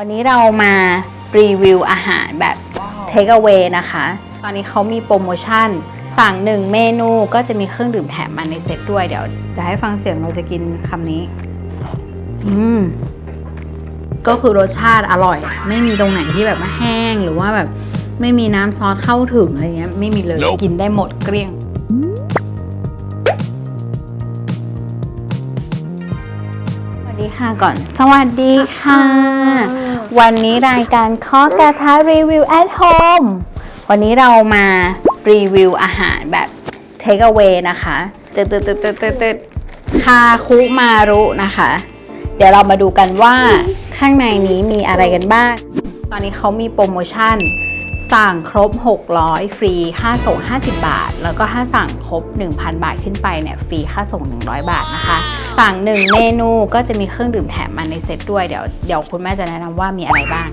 วันนี้เรามารีวิวอาหารแบบเทคเอา a y นะคะ ตอนนี้เขามีโปรโมชั่น สั่งหนึ่งเมนูก็จะมีเครื่องดื่มแถมมาในเซตด้วยเดี๋ยวเดี๋ยวให้ฟังเสียงเราจะกินคำนี้ อืม ก็คือรสชาติอร่อย ไม่มีตรงไหนที่แบบว่าแห้งหรือว่าแบบไม่มีน้ำซอสเข้าถึงอะไรเงี้ยไม่มีเลย Nope กินได้หมดเกลี้ยงสวัสดีค่ะก่อน สวัสดีค่ะ วันนี้รายการคอกระทะรีวิว at home วันนี้เรามารีวิวอาหารแบบ take away นะคะตึ๊ดตึ๊ดตึ๊ดตึ๊ดตึ๊ดตึ๊ดคาคุมารุนะคะ เดี๋ยวเรามาดูกันว่าข้างในนี้มีอะไรกันบ้าง ตอนนี้เขามีโปรโมชั่น สั่งครบ 600 ฟรีค่าส่ง 50 บาท แล้วก็ถ้าสั่งครบ 1,000 บาทขึ้นไปเนี่ยฟรีค่าส่ง 100 บาทนะคะ สั่ง 1 เมนูก็จะมีเครื่องดื่มแถมมาในเซตด้วยเดี๋ยวเดี๋ยวคุณแม่จะแนะนำว่ามีอะไรบ้าง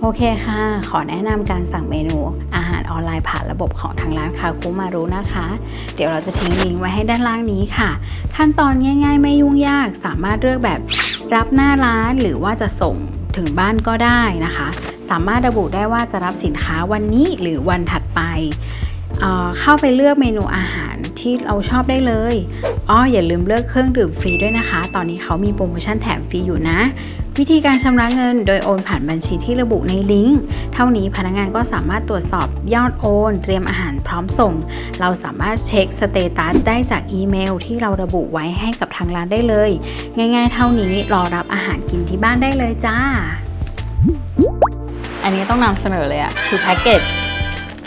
โอเคค่ะ ขอแนะนำการสั่งเมนูอาหารออนไลน์ผ่านระบบของทางร้านคาคุมารุนะคะ เดี๋ยวเราจะทิ้งลิงก์ไว้ให้ด้านล่างนี้ค่ะ ขั้นตอนง่าย ๆ ไม่ยุ่งยาก สามารถเลือกแบบรับหน้าร้านหรือว่าจะส่งถึงบ้านก็ได้นะคะ สามารถระบุได้ว่าจะรับสินค้าวันนี้หรือวันถัดไปเเข้าไปเลือกเมนูอาหารที่เราชอบได้เลยอ้ออย่าลืมเลือกเครื่องดื่มฟรีด้วยนะคะ ตอนนี้เขามีโปรโมชั่นแถมฟรีอยู่นะ วิธีการชำระเงินโดยโอนผ่านบัญชีที่ระบุในลิงก์ เท่านี้พนักงานก็สามารถตรวจสอบยอดโอน เตรียมอาหารพร้อมส่ง เราสามารถเช็คสเตตัสได้จากอีเมลที่เราระบุไว้ให้กับทางร้านได้เลย ง่าย ๆ เท่านี้รอรับอาหารกินที่บ้านได้เลยจ้า อันนี้ต้องนำเสนอเลยอะคือแพ็กเกจ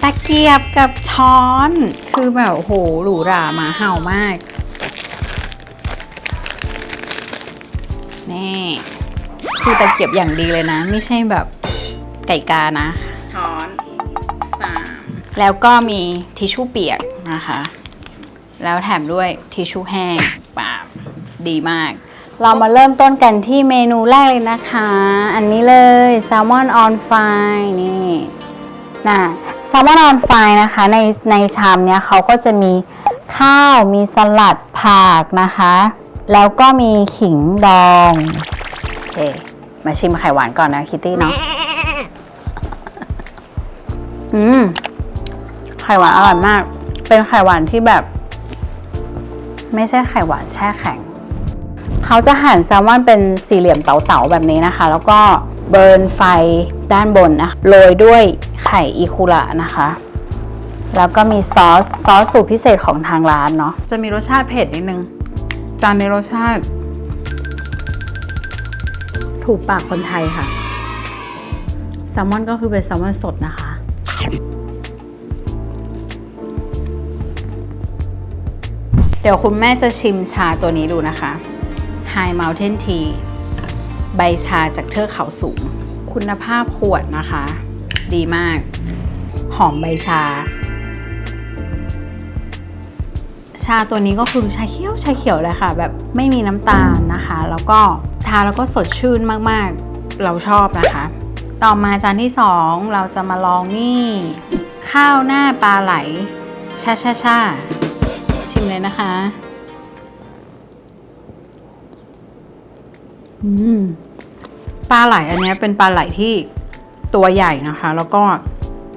ตะเกียบกับช้อนคือแบบโอ้โหหรูหราหมาเห่ามาก นี่ คือตะเกียบอย่างดีเลยนะ ไม่ใช่แบบไก่กานะ ช้อนสามแล้วก็มีทิชชู่เปียกนะคะ แล้วแถมด้วยทิชชู่แห้งปาบดีมาก เรามาเริ่มต้นกันที่เมนูแรกเลยนะคะ อันนี้เลยแซลมอนออนไฟนี่นะแซลมอนออนไฟนะคะในในชามเนี้ยเขาก็จะมีข้าวมีสลัดผักนะคะ แล้วก็มีขิงดองโอเคมาชิมไข่หวานก่อนนะคิตตี้เนาะอืมไข่หวานอร่อยมาก เป็นไข่หวานที่แบบ ไม่ใช่ไข่หวานแช่แข็ง เขาจะหั่นแซลมอนเป็นสี่เหลี่ยมเต๋าๆแบบนี้นะคะ แล้วก็เบิร์นไฟด้านบนนะโรยด้วยไข่อีคุระนะคะ แล้วก็มีซอสซอสสูตรพิเศษของทางร้านเนาะจะมีรสชาติเผ็ดนิดนึงจานนี้รสชาติ ถูกปากคนไทยค่ะแซลมอนก็คือเป็นแซลมอนสดนะคะเดี๋ยวคุณแม่จะชิมชาตัวนี้ดูนะคะ High Mountain Tea ใบชาจากเทือกเขาสูง คุณภาพขวดนะคะ ดีมาก หอมใบชา ชาตัวนี้ก็คือชาเขียวชาเขียวเลยค่ะ แบบไม่มีน้ำตาลนะคะ แล้วก็ทาแล้วก็สดชื่นมากๆ เราชอบนะคะ ต่อมาจานที่สองเราจะมาลองนี่ ข้าวหน้าปลาไหลชาชาชาชิมเลยนะคะ ปลาไหลอันนี้เป็นปลาไหลที่ตัวใหญ่นะคะ แล้วก็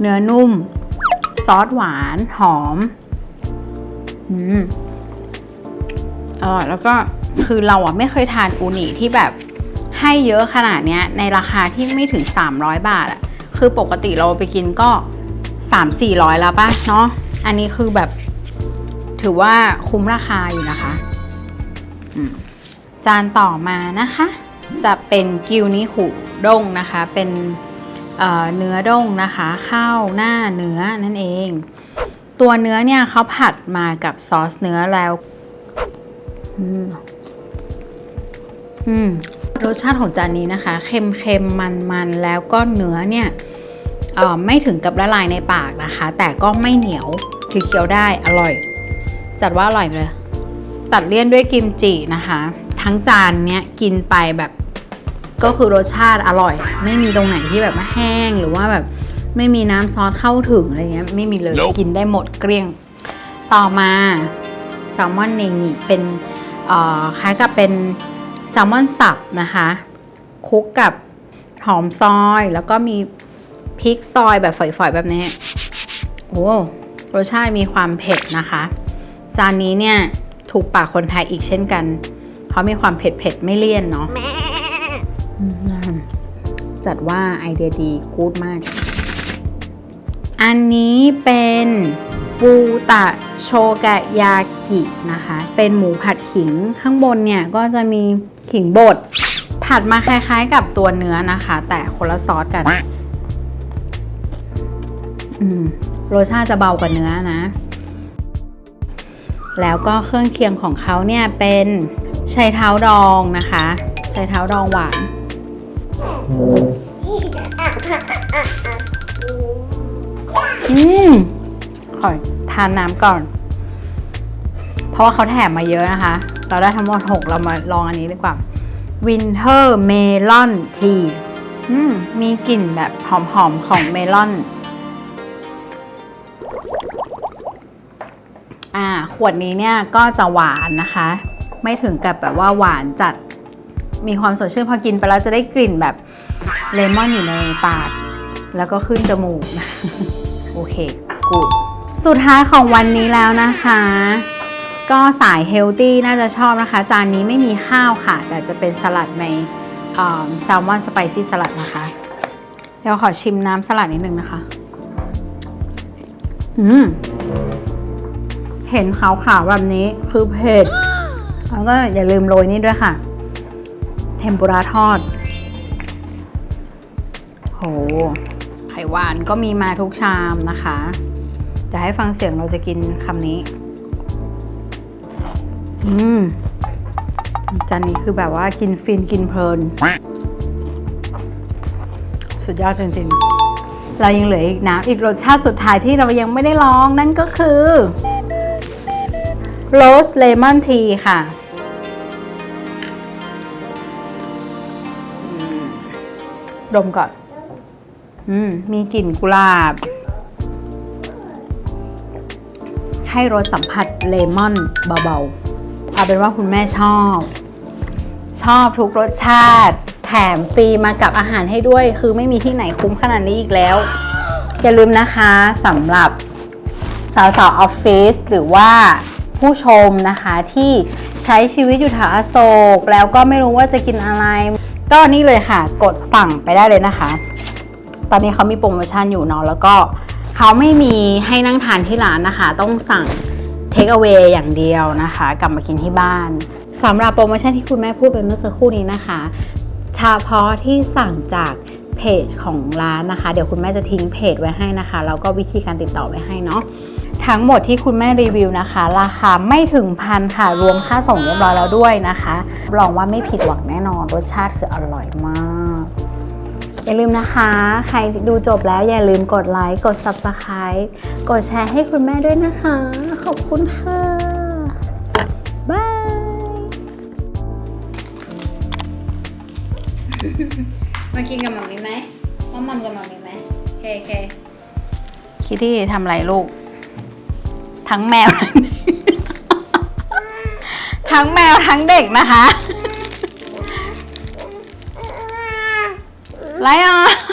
เนื้อนุ่ม ซอสหวานหอม อืมอร่อยแล้วก็คือเราอะไม่เคยทานอูนิที่แบบให้เยอะขนาดเนี้ยในราคาที่ไม่ถึง 300 บาทอะ คือปกติเราไปกินก็ 3-400 แล้วป่ะเนาะอันนี้คือแบบ ถือว่าคุ้มราคาอยู่นะคะ อืม จานต่อมานะคะ จะเป็นกิวนิหุด้งนะคะ เป็นเเนื้อด้งนะคะ ข้าวหน้าเนื้อนั่นเอง ตัวเนื้อเนี่ยเขาผัดมากับซอสเนื้อแล้วอืมอมรสชาติของจานนี้นะคะ เค็มเค็มมันมันๆแล้วก็เนื้อเนี่ยไม่ถึงกับละลายในปากนะคะ แต่ก็ไม่เหนียวคือเคี้ยวได้อร่อย จัดว่าอร่อยเลย ตัดเลี่ยนด้วยกิมจินะคะ ทั้งจานเนี้ยกินไปแบบก็คือรสชาติอร่อย ไม่มีตรงไหนที่แบบว่าแห้งหรือว่าแบบไม่มีน้ำซอสเข้าถึงอะไรเงี้ยไม่มีเลย Nope กินได้หมดเกลี้ยง ต่อมาแซลมอนเนงิเป็นเอ่อคล้ายกับเป็นแซลมอนสับนะคะคลุกกับหอมซอย แล้วก็มีพริกซอยแบบฝอยๆ แบบนี้โอ้รสชาติมีความเผ็ดนะคะ จานนี้เนี่ยถูกปากคนไทยอีกเช่นกัน เพราะมีความเผ็ดเผ็ดๆไม่เลี่ยนเนาะอืมจัดว่าไอเดียดีกู๊ดมาก อันนี้เป็นปูตะโชกะยากินะคะ เป็นหมูผัดขิงข้างบนเนี่ยก็จะมีขิงบด ผัดมาคล้ายๆกับตัวเนื้อนะคะ แต่คนละซอสกันอืมรสชาติจะเบากว่าเนื้อนะ แล้วก็เครื่องเคียงของเขาเนี่ยเป็น ไชเท้าดองนะคะไชเท้าดองหวาน อืมขอทานน้ำก่อน เพราะว่าเขาแถมมาเยอะนะคะ เราได้ทั้งหมด6เรามาลองอันนี้ดีกว่า Winter Melon Tea อืม มีกลิ่นแบบหอมๆของเมลอน อ่า ขวดนี้เนี่ยก็จะหวานนะคะ ไม่ถึงกับแบบว่าหวานจัดมีความสดชื่นพอกินไปแล้วจะได้กลิ่นแบบเลมอนอยู่ในปาก แล้วก็ขึ้นจมูก โอเคกูดสุดท้ายของวันนี้แล้วนะคะ ก็สายเฮลตี้น่าจะชอบนะคะ จานนี้ไม่มีข้าวค่ะ แต่จะเป็นสลัดในแซลมอนสไปซี่สลัดนะคะ เดี๋ยวขอชิมน้ำสลัดนิดนึงนะคะ อืม เห็นขาวๆแบบนี้คือเผ็ด แล้วก็อย่าลืมโรยนี่ด้วยค่ะ เทมปุระทอด โห ไข่หวานก็มีมาทุกชามนะคะเดี๋ยวให้ฟังเสียงเราจะกินคำนี้ อืม จานนี้คือแบบว่ากินฟินกินเพลิน สุดยอดจริงๆ เรายังเหลืออีกน้ำอีกรสชาติสุดท้ายที่เรายังไม่ได้ลองนั่นก็คือ Rose Lemon Tea ค่ะ ดมก่อน อืม มีกลิ่นกุหลาบ ให้รสสัมผัสเลมอนเบาๆ เอาเป็นว่าคุณแม่ชอบ ชอบทุกรสชาติ แถมฟรีมากับอาหารให้ด้วย คือไม่มีที่ไหนคุ้มขนาดนี้อีกแล้ว อย่าลืมนะคะสำหรับสาวๆออฟฟิศหรือว่าผู้ชมนะคะที่ใช้ชีวิตอยู่แถวอโศก แล้วก็ไม่รู้ว่าจะกินอะไร ก็นี่เลยค่ะ กดสั่งไปได้เลยนะคะ ตอนนี้เขามีโปรโมชั่นอยู่เนาะแล้วก็เขาไม่มีให้นั่งทานที่ร้านนะคะ ต้องสั่งเทคเอา a y อย่างเดียวนะคะ กลับมากินที่บ้านสำหรับโปรโมชั่นที่คุณแม่พูดไปเมื่อสักครู่นี้นะคะเฉพาะที่สั่งจากเพจของร้านนะคะ เดี๋ยวคุณแม่จะทิ้งเพจไว้ให้นะคะแล้วก็วิธีการติดต่อไว้ให้เนาะ ทั้งหมดที่คุณแม่รีวิวนะคะ ราคาไม่ถึงพันค่ะรวมค่าส่งเรียบร้อยแล้วด้วยนะคะรับรองว่าไม่ผิดหวังแน่นอนรสชาติคืออร่อยมากอย่าลืมนะคะ ใครดูจบแล้วอย่าลืมกดไลค์กด Subscribe กดแชร์ให้คุณแม่ด้วยนะคะ ขอบคุณค่ะบาย มากินกับหมัมมี่ไหมว่ามัมกับหมัมมี่ไหมเคเคคิตตี้ทำอะไรลูก ทั้งแมว ทั้งแมวทั้งเด็กนะคะ ไลออน